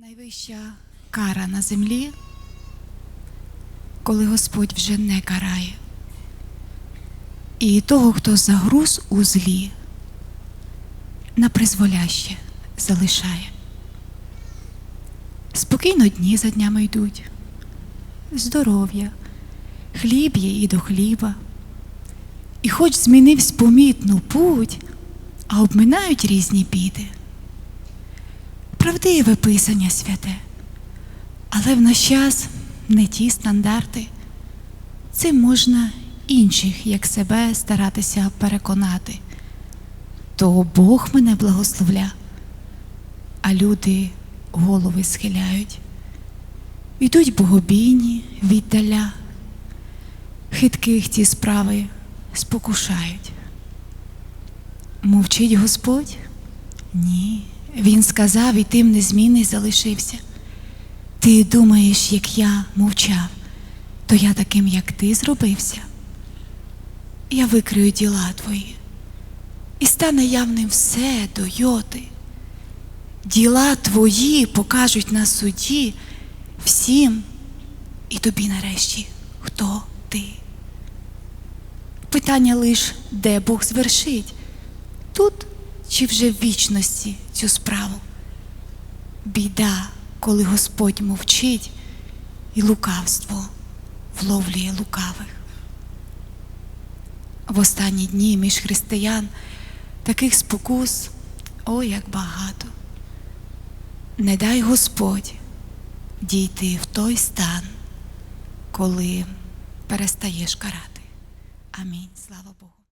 Найвища кара на землі, коли Господь вже не карає. І того, хто загруз у злі, на призволяще залишає. Спокійно дні за днями йдуть, здоров'я, хліб є і до хліба. І хоч змінивсь помітно путь, а обминають різні біди правдиве писання святе, але в наш час не ті стандарти. Цим можна інших, як себе, старатися переконати. То Бог мене благословля, а люди голови схиляють. Йдуть богобійні віддаля, хитких ті справи спокушають. Мовчить Господь? Ні. Він сказав, і тим незмінний залишився. Ти думаєш, як я мовчав, то я таким, як ти, зробився. Я викрию діла твої, і стане явним все до йоти. Діла твої покажуть на суді всім і тобі нарешті, хто ти. Питання лиш, де Бог звершить, тут чи вже в вічності цю справу. Біда, коли Господь мовчить і лукавство вловлює лукавих. В останні дні між християн таких спокус ой як багато. Не дай Господь дійти в той стан, коли перестаєш карати. Амінь. Слава Богу.